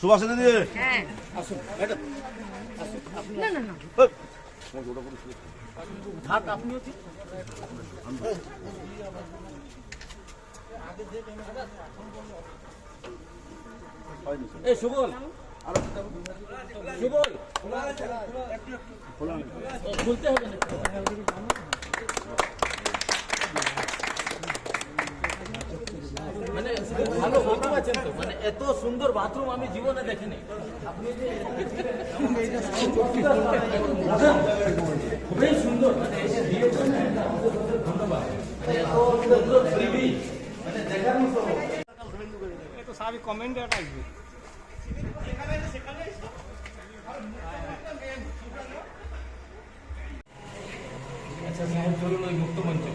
সুভাষিনী দিয়ে হ্যাঁ না না না মানে মানে এত সুন্দর বাথরুম আমি জীবনে দেখিনি। খুবই সুন্দর। মানে ধন্যবাদ। মানে সুন্দর পরিবেশ মানে দেখার মতো সবই কমেন্টে আসবে। আচ্ছা সাহেব চলুন ওই মুক্ত মঞ্চে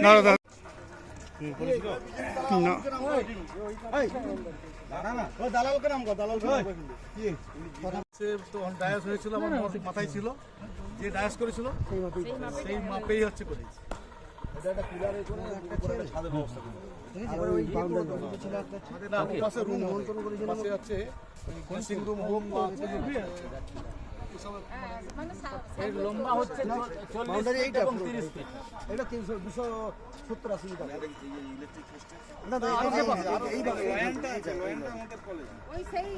সে তো ডায়াস হয়েছিল আমার মাথায় ছিল যে ডায়াস করেছিল সেই মাপেই হচ্ছে করেছি রুম হোক এর লম্বা হচ্ছে চল্লিশ ফিট এবং ফিট এটা তিনশো দুশো সত্তর আশি মিটার। ওই সেই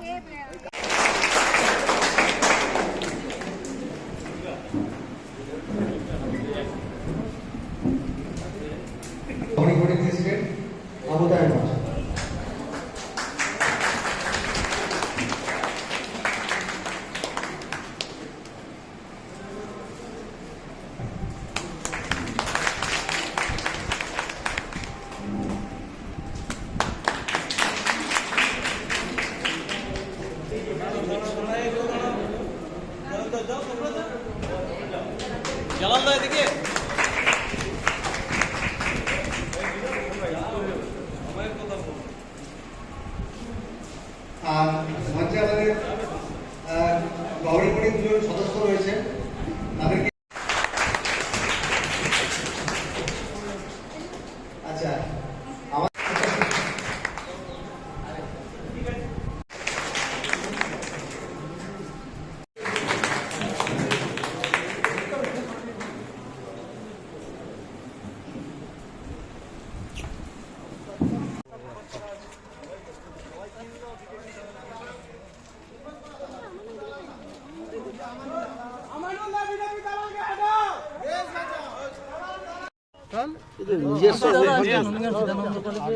আর মঞ্চে আমাদের আহ, গৌরীপুরি সদস্য রয়েছে তাদেরকে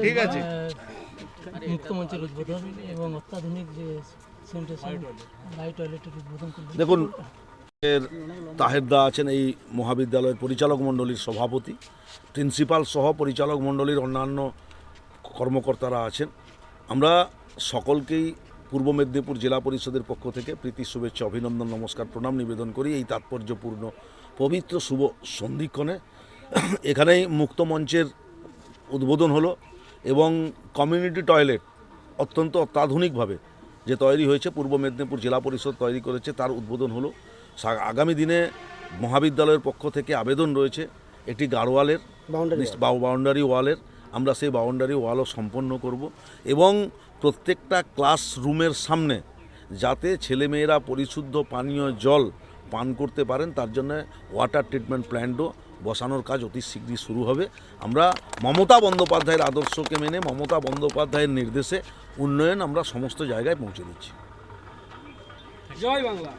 ঠিক আছে। মুক্ত উদ্বোধন এবং অত্যাধুনিক যে দেখুন এর তাহেরদা আছেন এই মহাবিদ্যালয়ের পরিচালক মণ্ডলীর সভাপতি প্রিন্সিপাল সহ পরিচালক মণ্ডলীর অন্যান্য কর্মকর্তারা আছেন। আমরা সকলকেই পূর্ব মেদিনীপুর জেলা পরিষদের পক্ষ থেকে প্রীতি শুভেচ্ছা অভিনন্দন নমস্কার প্রণাম নিবেদন করি এই তাৎপর্যপূর্ণ পবিত্র শুভ সন্ধিক্ষণে। এখানেই মুক্ত মঞ্চের উদ্বোধন হলো এবং কমিউনিটি টয়লেট অত্যন্ত অত্যাধুনিকভাবে যে তৈরি হয়েছে পূর্ব মেদিনীপুর জেলা পরিষদ তৈরি করেছে তার উদ্বোধন হলো। আগামী দিনে মহাবিদ্যালয়ের পক্ষ থেকে আবেদন রয়েছে একটি গাড়োয়ালের বাউন্ডারি ওয়ালের আমরা সেই বাউন্ডারি ওয়ালও সম্পন্ন করব এবং প্রত্যেকটা ক্লাসরুমের সামনে যাতে ছেলেমেয়েরা পরিশুদ্ধ পানীয় জল পান করতে পারেন তার জন্য ওয়াটার ট্রিটমেন্ট প্ল্যান্টও বসানোর কাজ অতি শীঘ্রই শুরু হবে। আমরা মমতা বন্দ্যোপাধ্যায়ের আদর্শকে মেনে মমতা বন্দ্যোপাধ্যায়ের নির্দেশে উন্নয়ন আমরা সমস্ত জায়গায় পৌঁছে দিচ্ছি। জয় বাংলা।